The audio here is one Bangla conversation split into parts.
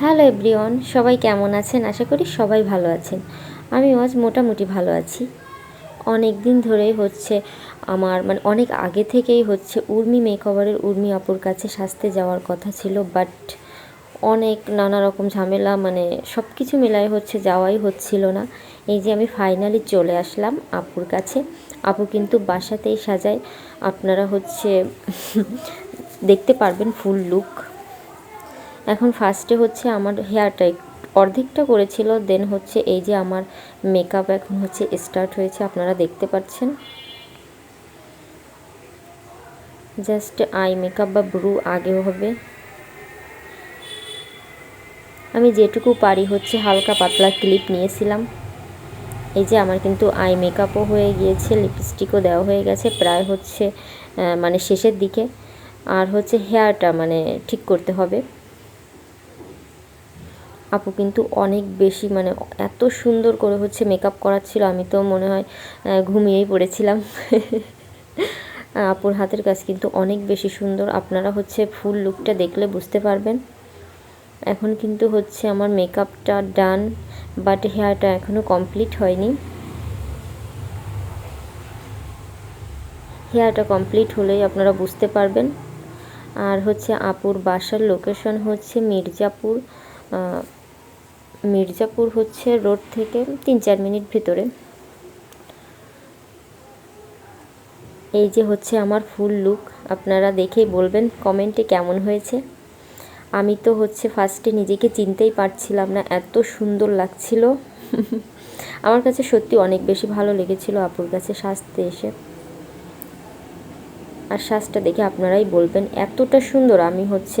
হ্যালো এভরিওয়ান, সবাই কেমন আছেন? আশা করি সবাই ভালো আছেন। আমি আজ মোটামুটি ভালো আছি। অনেক দিন ধরেই হচ্ছে আমার মানে অনেক আগে থেকেই হচ্ছে উর্মি মেকওভারের উর্মি আপুর কাছে সাজতে যাওয়ার কথা ছিল বাট অনেক নানা রকম ঝামেলা মানে সব কিছু মেলায় হচ্ছে যাওয়াই হচ্ছিল না। এই যে আমি ফাইনালি চলে আসলাম আপুর কাছে। আপু কিন্তু বাসাতেই সাজায়। আপনারা হচ্ছে দেখতে পারবেন ফুল লুক এখন ফার্স্টে হচ্ছে আমার হেয়ারটা অর্ধেকটা করেছিল দেন হচ্ছে এই যে আমার মেকআপ এখন হচ্ছে স্টার্ট হয়েছে, আপনারা দেখতে পাচ্ছেন। জাস্ট আই মেকআপ বা ব্রু আগেও হবে। আমি যেটুকু পারি হচ্ছে হালকা পাতলা ক্লিপ নিয়েছিলাম। এই যে আমার কিন্তু আই মেকআপও হয়ে গিয়েছে লিপস্টিকও দেওয়া হয়ে গেছে, প্রায় হচ্ছে মানে শেষের দিকে। আর হচ্ছে হেয়ারটা মানে ঠিক করতে হবে। আপু কিন্তু অনেক বেশি মানে এত সুন্দর করে হচ্ছে মেকআপ করাচ্ছিল, আমি তো মনে হয় ঘুমিয়েই পড়েছিলাম। আপুর হাতের কাজ কিন্তু অনেক বেশি সুন্দর, আপনারা হচ্ছে ফুল লুকটা দেখলে বুঝতে পারবেন। এখন কিন্তু হচ্ছে আমার মেকআপটা ডান বাট হেয়ারটা এখনও কমপ্লিট হয়নি। হেয়ারটা কমপ্লিট হলেই আপনারা বুঝতে পারবেন। আর হচ্ছে আপুর বাসার লোকেশন হচ্ছে মির্জাপুর মির্জাপুর হচ্ছে রোড থেকে তিন চার মিনিট ভিতরে। এই যে হচ্ছে আমার ফুল লুক, আপনারা দেখেই বলবেন, কমেন্টে কেমন হয়েছে? আমি তো হচ্ছে ফার্স্টে নিজেকে চিনতেই পারছিলাম না, এত সুন্দর লাগছিল। আমার কাছে সত্যি অনেক বেশি ভালো লেগেছিল আপুর কাছে সাজতে এসে। আর শ্বাসটা দেখে আপনারাই বলবেন, এতটা সুন্দর। আমি হচ্ছে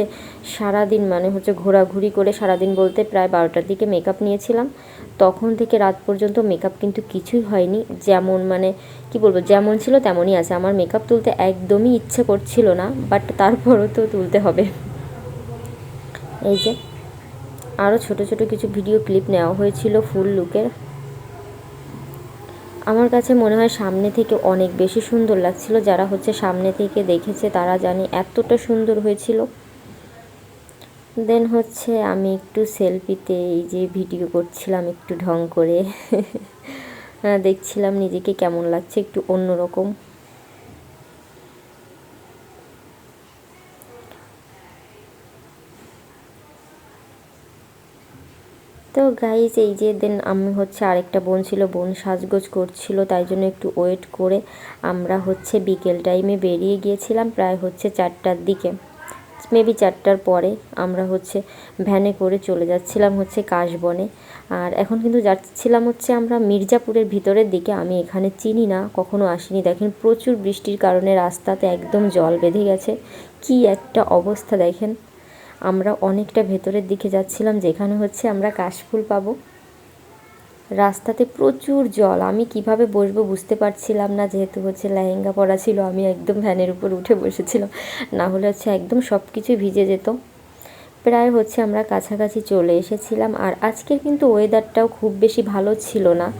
সারাদিন মানে হচ্ছে ঘোরাঘুরি করে সারাদিন বলতে প্রায় বারোটার দিকে মেকআপ নিয়েছিলাম। তখন থেকে রাত পর্যন্ত মেকআপ কিন্তু কিছুই হয়নি। যেমন মানে কি বলব, যেমন ছিল তেমনই আছে। আমার মেকআপ তুলতে একদমই ইচ্ছে করছিল না বাট তারপরও তো তুলতে হবে। এই যে আরও ছোট ছোট কিছু ভিডিও ক্লিপ নেওয়া হয়েছিল ফুল লুকের আমার কাছে মনে হয় সামনে থেকে অনেক বেশি সুন্দর লাগছিল। যারা হচ্ছে সামনে থেকে দেখেছে তারা জানি এতটা সুন্দর হয়েছিল। দেন হচ্ছে আমি একটু সেলফিতে এই যে ভিডিও করছিলাম একটু ঢং করে। দেখছিলাম নিজেকে কেমন লাগছে একটু অন্যরকম। তো গাইজ এই যে দেন আমি হচ্ছে আরেকটা বোন ছিল, বোন সাজগোজ করছিল, তাই জন্য একটু ওয়েট করে আমরা হচ্ছে বিকেল টাইমে বেরিয়ে গিয়েছিলাম, প্রায় হচ্ছে চারটার দিকে। মেবি চারটার পরে আমরা হচ্ছে ভ্যানে করে চলে যাচ্ছিলাম হচ্ছে কাশবনে। আর এখন কিন্তু যাচ্ছিলাম হচ্ছে আমরা মির্জাপুরের ভিতরের দিকে, আমি এখানে চিনি না, কখনো আসিনি। দেখেন প্রচুর বৃষ্টির কারণে রাস্তাতে একদম জল বেঁধে গেছে। কি একটা অবস্থা দেখেন। আমরা অনেকটা ভেতরের দিকে যাচ্ছিলাম, যেখানে হচ্ছে আমরা কাশফুল পাবো। রাস্তাতে প্রচুর জল। আমি কীভাবে বসবো বুঝতে পারছিলাম না, যেহেতু হচ্ছে লেহেঙ্গা পরা ছিল, আমি একদম ভ্যানের উপর উঠে বসেছিলাম। না হলে হচ্ছে একদম সব কিছু ভিজে যেত। প্রায় হচ্ছে আমরা কাছাকাছি চলে এসেছিলাম, আর আজকের কিন্তু ওয়েদারটাও খুব বেশি ভালো ছিল না।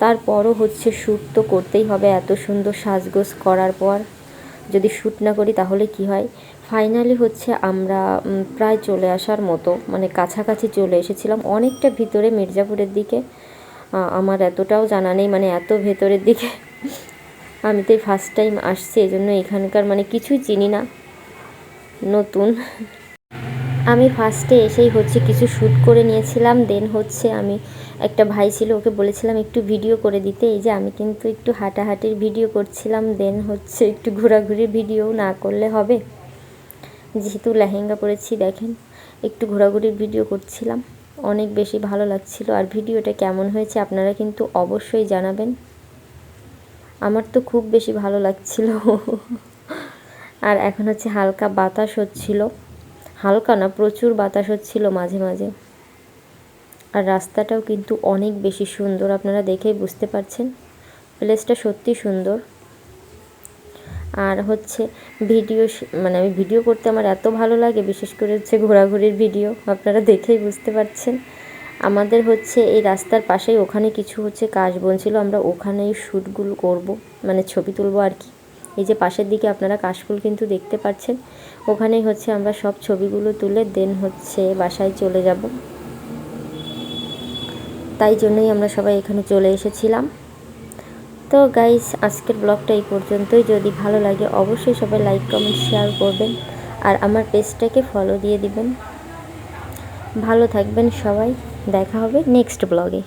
তারপরও হচ্ছে শ্যুট তো করতেই হবে, এত সুন্দর সাজগোজ করার পর। যদি শ্যুট না করি তাহলে কি হয়? ফাইনালি হচ্ছে আমরা প্রায় চলে আসার মতো মানে কাছাকাছি চলে এসেছিলাম। অনেকটা ভিতরে মির্জাপুরের দিকে। আমার এতটাও জানা নেই মানে এত ভেতরের দিকে। আমি তো ফার্স্ট টাইম আসছি এই জন্য এখানকার মানে কিছুই চিনি না। নতুন। আমি ফার্স্টে এসেই হচ্ছে কিছু শ্যুট করে নিয়েছিলাম দেন হচ্ছে আমি একটা ভাই ছিল, ওকে বলেছিলাম একটু ভিডিও করে দিতে। এই যে আমি কিন্তু একটু হাঁটাহাঁটির ভিডিও করছিলাম দেন হচ্ছে একটু ঘোরাঘুরির ভিডিও না করলে হবে। যেহেতু লেহেঙ্গা পরেছি, দেখেন, একটু ঘোরাঘুরির ভিডিও করছিলাম। অনেক বেশি ভালো লাগছিল। আর ভিডিওটা কেমন হয়েছে আপনারা কিন্তু অবশ্যই জানাবেন। আমার তো খুব বেশি ভালো লাগছিল। আর এখন হচ্ছে হালকা বাতাস হচ্ছিল। হালকা না, প্রচুর বাতাস হচ্ছিল মাঝে মাঝে। আর রাস্তাটাও কিন্তু অনেক বেশি সুন্দর, আপনারা দেখেই বুঝতে পারছেন। প্লেসটা সত্যি সুন্দর। আর হচ্ছে ভিডিও মানে আমি ভিডিও করতে আমার এত ভালো লাগে, বিশেষ করে হচ্ছে ঘোরাঘুরির ভিডিও, আপনারা দেখেই বুঝতে পারছেন। আমাদের হচ্ছে এই রাস্তার পাশেই ওখানে কিছু হচ্ছে কাজ বনছিল আমরা ওখানেই শ্যুটগুলো করব মানে ছবি তুলবো আর কি। এই যে পাশের দিকে আপনারা কাশফুল কিন্তু দেখতে পাচ্ছেন, ওখানেই হচ্ছে আমরা সব ছবিগুলো তুলে দেন হচ্ছে বাসায় চলে যাব। তাই জন্যই আমরা সবাই এখানে চলে এসেছিলাম। তো গাইস আজকের ব্লগটা এই পর্যন্তই। যদি ভালো লাগে অবশ্যই সবাই লাইক কমেন্ট শেয়ার করবেন আর আমার পেজটাকে ফলো দিয়ে দিবেন। ভালো থাকবেন সবাই। দেখা হবে নেক্সট ব্লগে